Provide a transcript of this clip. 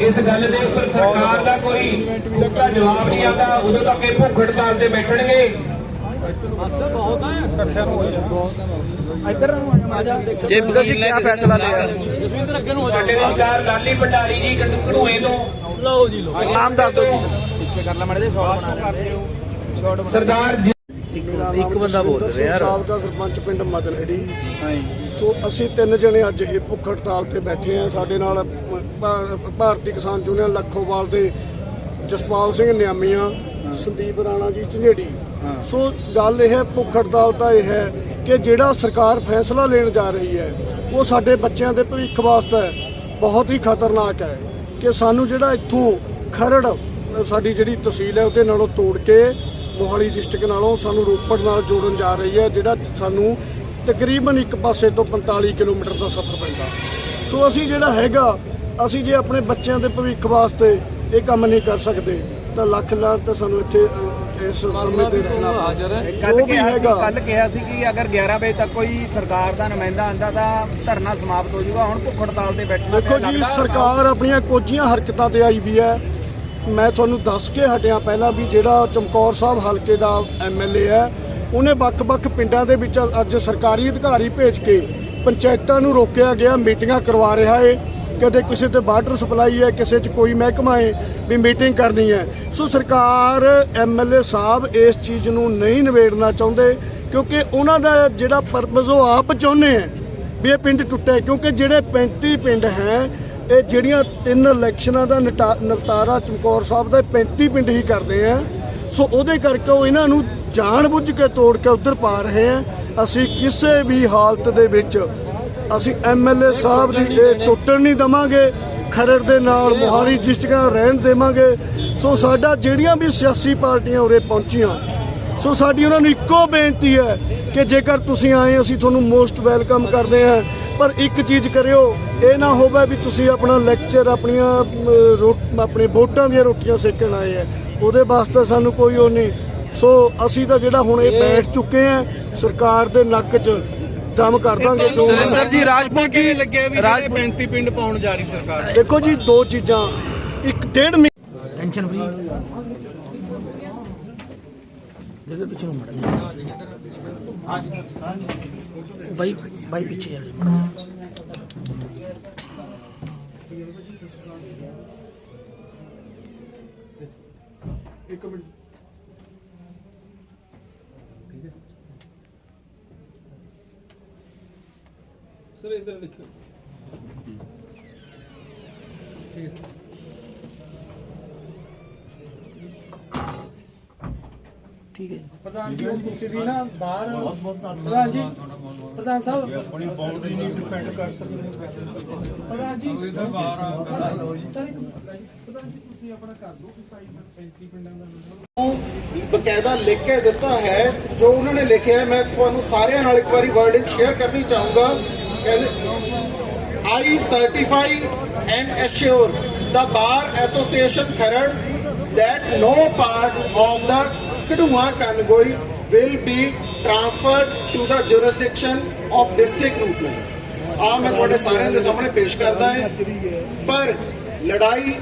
ਇਸ ਗੱਲ ਦੇ ਉੱਪਰ ਸਰਕਾਰ ਦਾ ਕੋਈ ਪੁਖਤਾ ਜਵਾਬ ਨਹੀਂ ਆਉਂਦਾ। ਉਦੋਂ ਤੱਕ ਇਹ ਭੁੱਖ ਹੜਤਾਲ ਤੇ ਬੈਠਣਗੇ। ਜੇ ਬਿੰਦਰ ਜੀ। ਕੀ ਫੈਸਲਾ ਲਿਆ? ਸਾਡੇ ਵਿਚਕਾਰ ਲਾਲੀ ਭੰਡਾਰੀ ਜੀ ਕੰਡੂਕੜੂਏ ਤੋਂ। ਨਾਮ ਦੱਸ ਦਿਓ। ਸਰਦਾਰ ਜੀ ਇੱਕ ਬੰਦਾ ਬੋਲ ਰਿਹਾ ਯਾਰ। ਸਾਹਿਬ ਦਾ ਸਰਪੰਚ ਪਿੰਡ ਮਦਨਹੜੀ ਸੋ ਅਸੀਂ ਤਿੰਨ ਜਣੇ ਅੱਜ ਇਹ ਭੁੱਖ ਹੜਤਾਲ ਤੇ ਬੈਠੇ ਆ ਸਾਡੇ ਨਾਲ ਭਾਰਤੀ ਕਿਸਾਨ ਯੂਨੀਅਨ ਲੱਖੋਵਾਲ ਦੇ ਜਸਪਾਲ ਸਿੰਘ ਨਿਆਮੀਆਂ ਸੰਦੀਪ ਰਾਣਾ ਜੀ ਝੰਜੇੜੀ ਸੋ ਗੱਲ ਇਹ ਹੈ ਭੁੱਖ ਹੜਤਾਲ ਤਾਂ ਇਹ ਹੈ ਕਿ ਜਿਹੜਾ ਸਰਕਾਰ ਫੈਸਲਾ ਲੈਣ ਜਾ ਰਹੀ ਹੈ ਉਹ ਸਾਡੇ ਬੱਚਿਆਂ ਦੇ ਭਵਿੱਖ ਵਾਸਤੇ ਬਹੁਤ ਹੀ ਖਤਰਨਾਕ ਹੈ ਕਿ ਸਾਨੂੰ ਜਿਹੜਾ ਇੱਥੋਂ ਖਰੜ ਸਾਡੀ ਜਿਹੜੀ ਤਹਿਸੀਲ ਹੈ ਉਹਦੇ ਨਾਲੋਂ ਤੋੜ ਕੇ ਮੋਹਾਲੀ ਡਿਸਟ੍ਰਿਕਟ ਨਾਲੋਂ ਸਾਨੂੰ ਰੋਪੜ ਨਾਲ ਜੋੜਨ ਜਾ ਰਹੀ ਹੈ ਜਿਹੜਾ ਸਾਨੂੰ ਤਕਰੀਬਨ ਇੱਕ ਪਾਸੇ ਤੋਂ 45 ਕਿਲੋਮੀਟਰ ਦਾ ਸਫ਼ਰ ਪੈਂਦਾ। ਸੋ ਅਸੀਂ ਜਿਹੜਾ ਹੈਗਾ ਅਸੀਂ ਜੇ ਆਪਣੇ ਬੱਚਿਆਂ ਦੇ ਭਵਿੱਖ ਵਾਸਤੇ ਇਹ ਕੰਮ ਨਹੀਂ ਕਰ ਸਕਦੇ ਤਾਂ ਲੱਖ ਲਾਂਤ ਤਾਂ ਸਾਨੂੰ ਇੱਥੇ ਇਸ ਸਮੇਂ ਤੇ ਰਹਿਣਾ ਕੱਲ ਜੋ ਵੀ ਕਿਹਾ ਸੀ ਕੱਲ ਕਿਹਾ ਸੀ ਕਿ ਅਗਰ 11 ਵਜੇ ਤੱਕ ਕੋਈ ਸਰਕਾਰ ਦਾ ਨੁਮਾਇੰਦਾ ਆਂਦਾ ਤਾਂ ਧਰਨਾ ਸਮਾਪਤ ਹੋ ਜਾਊਗਾ। ਹੁਣ ਭੁੱਖ ਹੜਤਾਲ ਤੇ ਬੈਠਣਾ ਦੇਖੋ। ਜੀ ਸਰਕਾਰ ਆਪਣੀਆਂ ਕੋਝੀਆਂ ਹਰਕਤਾਂ ਤੇ ਆਈ ਵੀ ਹੈ। ਮੈਂ ਤੁਹਾਨੂੰ ਦੱਸ ਕੇ ਹਟਿਆ ਪਹਿਲਾਂ ਵੀ ਜਿਹੜਾ ਚਮਕੌਰ ਸਾਹਿਬ ਹਲਕੇ ਦਾ ਐਮਐਲਏ ਹੈ ਉਹਨੇ ਵੱਖ-ਵੱਖ ਪਿੰਡਾਂ ਦੇ ਵਿੱਚ ਅੱਜ ਸਰਕਾਰੀ ਅਧਿਕਾਰੀ ਭੇਜ ਕੇ ਪੰਚਾਇਤਾਂ ਨੂੰ ਰੋਕਿਆ ਗਿਆ ਮੀਟਿੰਗਾਂ ਕਰਵਾ ਰਿਹਾ ਏ। ਕਦੇ ਕਿਸੇ ਤੇ ਵਾਟਰ ਸਪਲਾਈ ਹੈ, ਕਿਸੇ 'ਚ ਕੋਈ ਮਹਿਕਮਾ ਹੈ, ਵੀ ਮੀਟਿੰਗ ਕਰਨੀ ਹੈ। ਸੋ ਸਰਕਾਰ ਐਮਐਲਏ ਸਾਹਿਬ ਇਸ ਚੀਜ਼ ਨੂੰ ਨਹੀਂ ਨਿਬੇੜਨਾ ਚਾਹੁੰਦੇ, ਕਿਉਂਕਿ ਉਹਨਾਂ ਦਾ ਜਿਹੜਾ ਪਰਪਸ ਉਹ ਆਪ ਚਾਹੁੰਦੇ ਹੈ ਵੀ ਇਹ ਪਿੰਡ ਟੁੱਟੇ, ਕਿਉਂਕਿ ਜਿਹੜੇ 35 ਪਿੰਡ ਹੈ, ਇਹ ਜਿਹੜੀਆਂ ਤਿੰਨ ਇਲੈਕਸ਼ਨਾਂ ਦਾ ਨਿਟਾ- ਨਿਪਟਾਰਾ ਚਮਕੌਰ ਸਾਹਿਬ ਦਾ 35 ਪਿੰਡ ਹੀ ਕਰਦੇ ਆ। ਸੋ ਉਹਦੇ ਕਰਕੇ ਉਹ ਇਹਨਾਂ ਨੂੰ ਜਾਣ ਬੁੱਝ ਕੇ ਤੋੜ ਕੇ ਉਧਰ ਪਾ ਰਹੇ ਆ। ਅਸੀਂ ਕਿਸੇ ਵੀ ਹਾਲਤ ਦੇ ਵਿੱਚ ਅਸੀਂ ਐਮਐਲਏ ਸਾਹਿਬ ਦੀ ਇਹ ਟੁੱਟਣ ਨਹੀਂ ਦਵਾਂਗੇ ਖਰੜ ਦੇ ਨਾਲ ਮੋਹਾਲੀ ਡਿਸਟ੍ਰਿਕਟ ਰਹਿਣ ਦੇਵਾਂਗੇ। ਸੋ ਸਾਡਾ ਜਿਹੜੀਆਂ ਵੀ ਸਿਆਸੀ ਪਾਰਟੀਆਂ ਉਰੇ ਪਹੁੰਚੀਆਂ ਸੋ ਸਾਡੀ ਉਹਨਾਂ ਨੂੰ ਇੱਕੋ ਬੇਨਤੀ ਹੈ ਕਿ ਜੇਕਰ ਤੁਸੀਂ ਆਏ ਅਸੀਂ ਤੁਹਾਨੂੰ ਮੋਸਟ ਵੈਲਕਮ ਕਰਦੇ ਹਾਂ। ਪਰ ਇੱਕ ਚੀਜ਼ ਕਰਿਓ ਇਹ ਨਾ ਹੋਵੇ ਵੀ ਤੁਸੀਂ ਆਪਣਾ ਲੈਕਚਰ ਆਪਣੀਆਂ ਆਪਣੇ ਵੋਟਾਂ ਦੀਆਂ ਰੋਟੀਆਂ ਸੇਕਣ ਆਏ ਆ ਉਹਦੇ ਵਾਸਤੇ ਸਾਨੂੰ ਕੋਈ ਉਹ ਨਹੀਂ। ਸੋ ਅਸੀਂ ਤਾਂ ਜਿਹੜਾ ਹੁਣ ਇਹ ਬੈਠ ਚੁੱਕੇ ਆ ਸਰਕਾਰ ਦੇ ਨੱਕ 'ਚ ਦਮ ਕਰ ਦਾਂਗੇ ਜੋ ਸੁਰਿੰਦਰ ਜੀ ਰਾਜਪੂਤ ਜੀ ਲੱਗੇ ਵੀ ਰਾਜਪੂਤ 35 ਪਿੰਡ ਪਾਉਣ ਜਾ ਰਹੀ ਸਰਕਾਰ? ਦੇਖੋ ਜੀ ਦੋ ਚੀਜ਼ਾਂ। ਇੱਕ ਡੇਢ ਮਹੀਨੇ ਟੈਨਸ਼ਨ ਫਰੀ ਜਿਹਦੇ ਪਿੱਛੇ ਨੂੰ ਮੜਨਾ ਬਾਈ ਬਾਈ ਪਿੱਛੇ ਜਾ ਠੀਕ ਹੈ ਪ੍ਰਧਾਨ ਜੀ ਤੁਸੀਂ ਵੀ ਨਾ ਬਾਹਰ ਪ੍ਰਧਾਨ ਜੀ ਪ੍ਰਧਾਨ ਸਾਹਿਬ। ਆਪਣੀ ਬਾਉਂਡਰੀ ਨਹੀਂ ਡਿਫੈਂਡ ਕਰ ਸਕਦੇ। ਪ੍ਰਧਾਨ ਜੀ ਪ੍ਰਧਾਨ ਜੀ। ਤੁਸੀਂ ਆਪਣਾ ਕਰ ਦਿਓ ਕਿ ਭਾਈ 35 ਪਿੰਡਾਂ ਦਾ ਨੰਬਰ ਬਕਾਇਦਾ ਲਿਖ ਕੇ ਦਿੱਤਾ ਹੈ ਜੋ ਉਹਨਾਂ ਨੇ ਲਿਖਿਆ ਮੈਂ ਤੁਹਾਨੂੰ ਸਾਰਿਆਂ ਨਾਲ ਇੱਕ ਵਾਰੀ ਵਰਡਿੰਗ ਸ਼ੇਅਰ ਕਰਨੀ ਚਾਹੂੰਗਾ। ਕਹਿੰਦੇ I certify and assure the bar association kharad that no part of the kadua kanagoi will be transferred to the jurisdiction of district Ruplan ਆ ਮੈਂ ਤੁਹਾਡੇ ਸਾਰਿਆਂ ਦੇ ਸਾਹਮਣੇ ਪੇਸ਼ ਕਰਦਾ ਹਾਂ ਪਰ ਲੜਾਈ